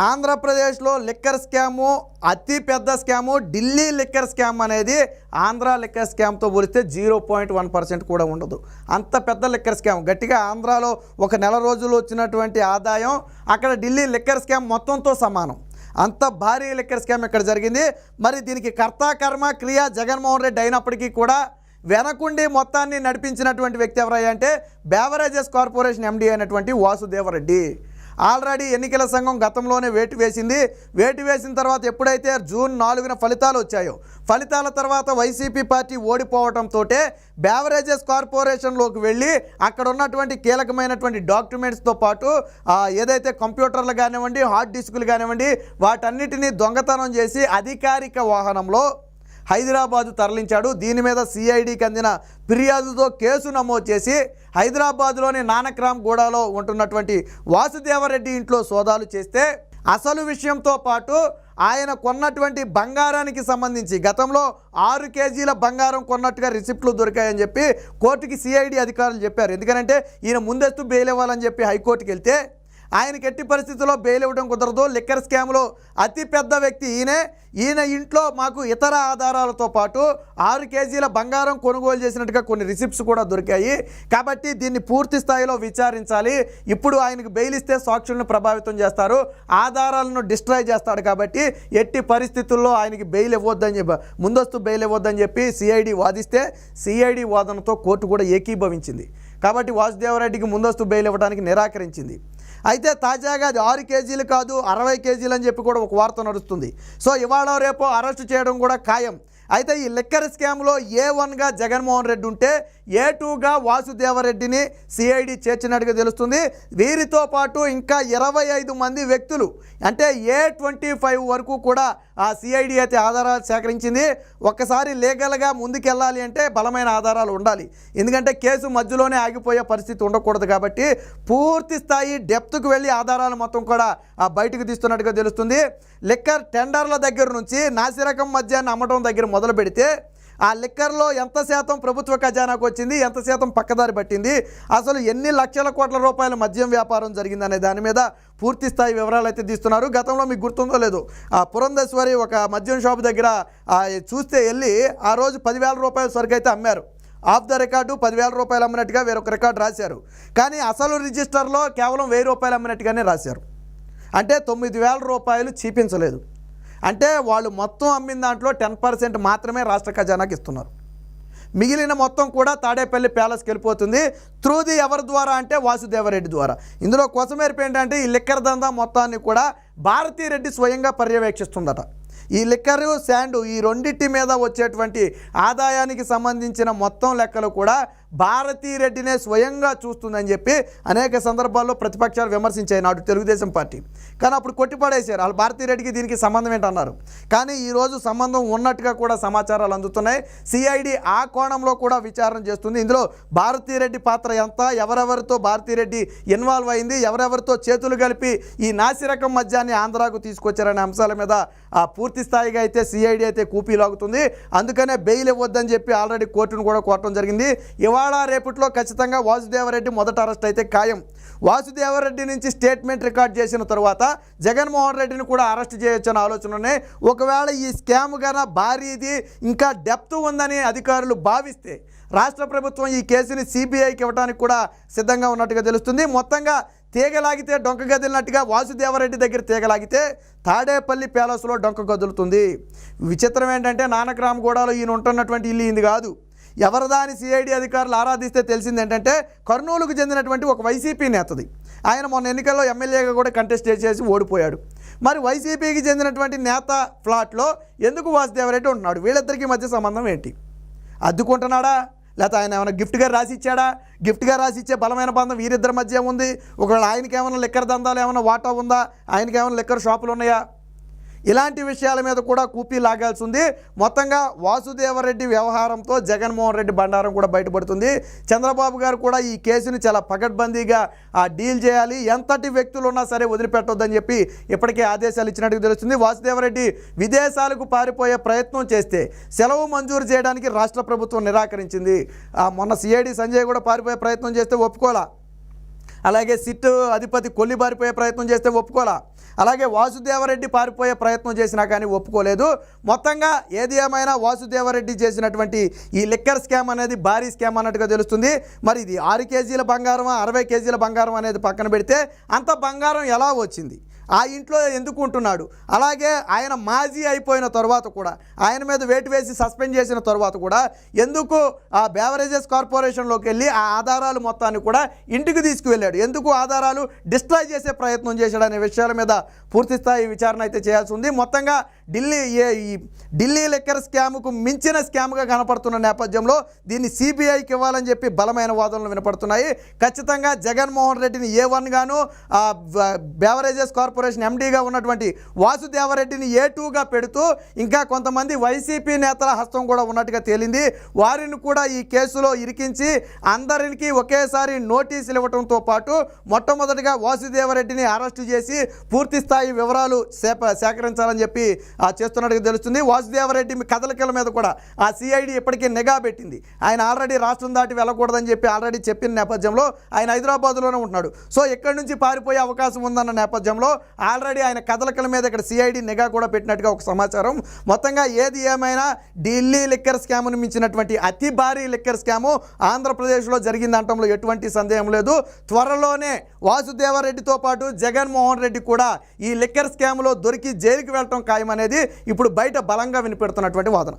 ఆంధ్రప్రదేశ్లో liquor scam అతి పెద్ద స్కాము ఢిల్లీ లిక్కర్ స్కామ్ అనేది ఆంధ్ర లిక్కర్ స్కామ్తో పోలిస్తే జీరో పాయింట్ వన్ పర్సెంట్ కూడా ఉండదు. అంత పెద్ద లిక్కర్ స్కామ్. గట్టిగా ఆంధ్రాలో ఒక నెల రోజులు వచ్చినటువంటి ఆదాయం అక్కడ ఢిల్లీ లిక్కర్ స్కామ్ మొత్తంతో సమానం. అంత భారీ లిక్కర్ స్కామ్ ఇక్కడ జరిగింది. మరి దీనికి కర్త కర్మ క్రియ జగన్మోహన్ రెడ్డి అయినప్పటికీ కూడా వెనకుండి మొత్తాన్ని నడిపించినటువంటి వ్యక్తి ఎవరయ్యా అంటే బేవరేజెస్ కార్పొరేషన్ ఎండీ అయినటువంటి వాసుదేవరెడ్డి ఆల్రెడీ ఎన్నికల సంఘం గతంలోనే వేటు వేసింది. వేటు వేసిన తర్వాత ఎప్పుడైతే జూన్ నాలుగున ఫలితాలు వచ్చాయో ఫలితాల తర్వాత వైసీపీ పార్టీ ఓడిపోవడంతో బేవరేజెస్ కార్పొరేషన్లోకి వెళ్ళి అక్కడ ఉన్నటువంటి కీలకమైనటువంటి డాక్యుమెంట్స్తో పాటు ఏదైతే కంప్యూటర్లు కానివ్వండి హార్డ్ డిస్కులు కానివ్వండి వాటన్నిటినీ దొంగతనం చేసి అధికారిక వాహనంలో హైదరాబాదు తరలించాడు. దీని మీద సిఐడికి అందిన ఫిర్యాదుతో కేసు నమోదు చేసి హైదరాబాద్లోని నానక్రామ్ గూడలో ఉంటున్నటువంటి వాసుదేవరెడ్డి ఇంట్లో సోదాలు చేస్తే అసలు విషయంతో పాటు ఆయన కొన్నటువంటి బంగారానికి సంబంధించి గతంలో ఆరు కేజీల బంగారం కొన్నట్టుగా రిసిప్ట్లు దొరికాయని చెప్పి కోర్టుకి సిఐడి అధికారులు చెప్పారు. ఎందుకంటే ఈయన ముందస్తు బెయిల్ ఇవ్వాలని చెప్పి హైకోర్టుకి వెళ్తే ఆయనకి ఎట్టి పరిస్థితుల్లో బెయిల్ ఇవ్వడం కుదరదు. లిక్కర్ స్కామ్లో అతి పెద్ద వ్యక్తి ఈయనే. ఈయన ఇంట్లో మాకు ఇతర ఆధారాలతో పాటు ఆరు కేజీల బంగారం కొనుగోలు చేసినట్టుగా కొన్ని రిసిప్ట్స్ కూడా దొరికాయి. కాబట్టి దీన్ని పూర్తి స్థాయిలో విచారించాలి. ఇప్పుడు ఆయనకు బెయిల్ ఇస్తే సాక్షులను ప్రభావితం చేస్తారు. ఆధారాలను డిస్ట్రాయ్ చేస్తాడు కాబట్టి ఎట్టి పరిస్థితుల్లో ఆయనకి బెయిల్ ఇవ్వద్దని చెప్పి ముందస్తు బెయిల్ ఇవ్వద్దని చెప్పి సిఐడి వాదిస్తే సిఐడి వాదనతో కోర్టు కూడా ఏకీభవించింది. కాబట్టి వాసుదేవరెడ్డికి ముందస్తు బెయిల్ ఇవ్వడానికి నిరాకరించింది. అయితే తాజాగా అది ఆరు కేజీలు కాదు అరవై కేజీలు అని చెప్పి కూడా ఒక వార్త నడుస్తుంది. సో ఇవాళ రేపు అరెస్ట్ చేయడం కూడా ఖాయం. అయితే ఈ లిక్కర్ స్కామ్లో ఏ వన్గా జగన్మోహన్ రెడ్డి ఉంటే ఏ టూగా వాసుదేవరెడ్డిని సిఐడి చేర్చినట్టుగా తెలుస్తుంది. వీరితో పాటు ఇంకా ఇరవై ఐదు మంది వ్యక్తులు అంటే ఏ ట్వంటీ ఫైవ్ వరకు కూడా ఆ సిఐడి అయితే ఆధారాలు సేకరించింది. ఒక్కసారి లీగల్గా ముందుకెళ్ళాలి అంటే బలమైన ఆధారాలు ఉండాలి. ఎందుకంటే కేసు మధ్యలోనే ఆగిపోయే పరిస్థితి ఉండకూడదు కాబట్టి పూర్తి స్థాయి డెప్త్కు వెళ్ళి ఆధారాలు మొత్తం కూడా ఆ బయటకు తీస్తున్నట్టుగా తెలుస్తుంది. లిక్కర్ టెండర్ల దగ్గర నుంచి నాసిరకం మద్యాన్ని అమ్మటం దగ్గర మొదలు పెడితే ఆ లిక్కర్లో ఎంత శాతం ప్రభుత్వ ఖజానాకు వచ్చింది ఎంత శాతం పక్కదారి పట్టింది అసలు ఎన్ని లక్షల కోట్ల రూపాయల మద్యం వ్యాపారం జరిగిందనే దాని మీద పూర్తి స్థాయి వివరాలు అయితే తీస్తున్నారు. గతంలో మీకు గుర్తుందో లేదు ఆ పురంధేశ్వరి ఒక మద్యం షాప్ దగ్గర చూస్తే వెళ్ళి ఆ రోజు పదివేల రూపాయల సరుకు అయితే అమ్మారు. ఆఫ్ ద రికార్డు పదివేల రూపాయలు అమ్మినట్టుగా వేరొక రికార్డు రాశారు. కానీ అసలు రిజిస్టర్లో కేవలం వెయ్యి రూపాయలు అమ్మినట్టుగానే రాశారు. అంటే తొమ్మిది వేల రూపాయలు చూపించలేదు. అంటే వాళ్ళు మొత్తం అమ్మిన దాంట్లో టెన్ పర్సెంట్ మాత్రమే రాష్ట్ర ఖజానాకి ఇస్తున్నారు. మిగిలిన మొత్తం కూడా తాడేపల్లి ప్యాలెస్కి వెళ్ళిపోతుంది. త్రూ ది ఎవరి ద్వారా అంటే వాసుదేవరెడ్డి ద్వారా. ఇందులో కొసమేర్పు ఏంటంటే ఈ లిక్కర్ దందా మొత్తాన్ని కూడా భారతీరెడ్డి స్వయంగా పర్యవేక్షిస్తుందట. ఈ లిక్కరు శాండు ఈ రెండింటి మీద వచ్చేటువంటి ఆదాయానికి సంబంధించిన మొత్తం లెక్కలు కూడా భారతీరెడ్డినే స్వయంగా చూస్తుందని చెప్పి అనేక సందర్భాల్లో ప్రతిపక్షాలు విమర్శించాయి నాడు తెలుగుదేశం పార్టీ. కానీ అప్పుడు కొట్టిపడేశారు. వాళ్ళు భారతీరెడ్డికి దీనికి సంబంధం ఏంటన్నారు? కానీ ఈరోజు సంబంధం ఉన్నట్టుగా కూడా సమాచారాలు అందుతున్నాయి. సిఐడి ఆ కోణంలో కూడా విచారణ చేస్తుంది. ఇందులో భారతీరెడ్డి పాత్ర ఎంత? ఎవరెవరితో భారతీరెడ్డి ఇన్వాల్వ్ అయింది? ఎవరెవరితో చేతులు కలిపి ఈ నాసిరకం మద్యాన్ని ఆంధ్రాకు తీసుకొచ్చారనే అంశాల మీద ఆ పూర్తి స్థాయిగా అయితే సిఐడి అయితే కూపీలాగుతుంది అందుకనే బెయిల్ ఇవ్వద్దని చెప్పి ఆల్రెడీ కోర్టును కూడా కోరటం జరిగింది. ఇవాళ రేపట్లో ఖచ్చితంగా వాసుదేవరెడ్డి మొదట అరెస్ట్ అయితే ఖాయం. వాసుదేవరెడ్డి నుంచి స్టేట్మెంట్ రికార్డ్ చేసిన తర్వాత జగన్మోహన్ రెడ్డిని కూడా అరెస్ట్ చేయొచ్చని ఆలోచననే ఒకవేళ ఈ స్కామ్ కన్నా భారీది ఇంకా డెప్త్ ఉందని అధికారులు భావిస్తే రాష్ట్ర ప్రభుత్వం ఈ కేసుని సిబిఐకి ఇవ్వడానికి కూడా సిద్ధంగా ఉన్నట్టుగా తెలుస్తుంది. మొత్తంగా తీగలాగితే డొంక గదిలినట్టుగా వాసుదేవరెడ్డి దగ్గర తీగలాగితే తాడేపల్లి ప్యాలెస్లో డొంక గదులుతుంది. విచిత్రం ఏంటంటే నానక్రామగూడలో ఈయన ఉంటున్నటువంటి ఇల్లు ఇది కాదు. ఎవరిదాని సిఐడి అధికారులు ఆరాధిస్తే తెలిసింది ఏంటంటే కర్నూలుకు చెందినటువంటి ఒక వైసీపీ నేతది. ఆయన మొన్న ఎన్నికల్లో ఎమ్మెల్యేగా కూడా కంటెస్ట్ చేసి ఓడిపోయాడు. మరి వైసీపీకి చెందినటువంటి నేత ఫ్లాట్లో ఎందుకు వాసుదేవరెడ్డి ఉంటున్నాడు? వీళ్ళిద్దరికీ మధ్య సంబంధం ఏంటి? అద్దుకుంటున్నాడా? లేకపోతే ఆయన ఏమైనా గిఫ్ట్గా రాసి ఇచ్చాడా గిఫ్ట్గా రాసి ఇచ్చే బలమైన బంధం వీరిద్దరి మధ్య ఉంది. ఒకవేళ ఆయనకి ఏమైనా లిక్కర్ దందాలు ఏమైనా వాటా ఉందా? ఆయనకి ఏమైనా లిక్కర్ షాపులు ఉన్నాయా? ఇలాంటి విషయాల మీద కూడా కూపీ లాగాల్సి ఉంది మొత్తంగా వాసుదేవరెడ్డి వ్యవహారంతో జగన్మోహన్ రెడ్డి బండారం కూడా బయటపడుతుంది. చంద్రబాబు గారు కూడా ఈ కేసుని చాలా పగడ్బందీగా డీల్ చేయాలి. ఎంతటి వ్యక్తులు ఉన్నా సరే వదిలిపెట్టొద్దని చెప్పి ఇప్పటికే ఆదేశాలు ఇచ్చినట్టుగా తెలుస్తుంది. వాసుదేవరెడ్డి విదేశాలకు పారిపోయే ప్రయత్నం చేస్తే సెలవు మంజూరు చేయడానికి రాష్ట్ర ప్రభుత్వం నిరాకరించింది. ఆ, మొన్న సిఐడి సంజయ్ కూడా పారిపోయే ప్రయత్నం చేస్తే ఒప్పుకోలా? అలాగే సిట్ అధిపతి కొల్లి పారిపోయే ప్రయత్నం చేస్తే ఒప్పుకోలా. అలాగే వాసుదేవరెడ్డి పారిపోయే ప్రయత్నం చేసినా కానీ ఒప్పుకోలేదు. మొత్తంగా ఏది ఏమైనా వాసుదేవరెడ్డి చేసినటువంటి ఈ లిక్కర్ స్కామ్ అనేది భారీ స్కామ్ అన్నట్టుగా తెలుస్తుంది. మరి ఇది ఆరు కేజీల బంగారం అరవై కేజీల బంగారం అనేది పక్కన పెడితే అంత బంగారం ఎలా వచ్చింది? ఆ ఇంట్లో ఎందుకు ఉంటున్నాడు? అలాగే ఆయన మాజీ అయిపోయిన తర్వాత కూడా ఆయన మీద వేటు వేసి సస్పెండ్ చేసిన తర్వాత కూడా ఎందుకు ఆ బేవరేజెస్ కార్పొరేషన్లోకి వెళ్ళి ఆ ఆధారాలు మొత్తాన్ని కూడా ఇంటికి తీసుకువెళ్ళాడు? ఎందుకు ఆధారాలు డిస్ట్రాయ్ చేసే ప్రయత్నం చేశాడు అనే విషయాల మీద పూర్తి స్థాయి విచారణ అయితే చేయాల్సి ఉంది. మొత్తంగా ఢిల్లీ ఏ- ఈ ఢిల్లీ లెక్కర్ స్కామ్కు మించిన స్కామ్గా కనపడుతున్న నేపథ్యంలో దీన్ని సిబిఐకి ఇవ్వాలని చెప్పి బలమైన వాదనలు వినపడుతున్నాయి. ఖచ్చితంగా జగన్మోహన్ రెడ్డిని ఏ వన్ గాను బేవరేజెస్ కార్పొరేషన్ కార్పొరేషన్ ఎండీగా ఉన్నటువంటి వాసుదేవరెడ్డిని ఏ టూగా పెడుతూ ఇంకా కొంతమంది వైసీపీ నేతల హస్తం కూడా ఉన్నట్టుగా తేలింది. వారిని కూడా ఈ కేసులో ఇరికించి అందరికి ఒకేసారి నోటీసులు ఇవ్వడంతో పాటు మొట్టమొదటిగా వాసుదేవరెడ్డిని అరెస్టు చేసి పూర్తి స్థాయి వివరాలు సేప సేకరించాలని చెప్పి ఆ, చేస్తున్నట్టుగా తెలుస్తుంది. వాసుదేవరెడ్డి కదలికల మీద కూడా ఆ సిఐడి ఇప్పటికీ నిఘా పెట్టింది. ఆయన ఆల్రెడీ రాష్ట్రం దాటి వెళ్ళకూడదని చెప్పి ఆల్రెడీ చెప్పిన నేపథ్యంలో ఆయన హైదరాబాద్లోనే ఉంటున్నాడు. సో ఎక్కడి నుంచి పారిపోయే అవకాశం ఉందన్న నేపథ్యంలో ఆల్రెడీ ఆయన కదలికల మీద ఇక్కడ సిఐడి నిఘా కూడా పెట్టినట్టుగా ఒక సమాచారం. మొత్తంగా ఏది ఏమైనా ఢిల్లీ లిక్కర్ స్కామ్ను మించినటువంటి అతి భారీ లిక్కర్ స్కాము ఆంధ్రప్రదేశ్లో జరిగిందంటంలో ఎటువంటి సందేహం లేదు. త్వరలోనే వాసుదేవరెడ్డితో పాటు జగన్మోహన్ రెడ్డి కూడా ఈ లిక్కర్ స్కామ్లో దొరికి జైలుకి వెళ్ళటం ఖాయమనేది ఇప్పుడు బయట బలంగా వినిపెడుతున్నటువంటి వాదన.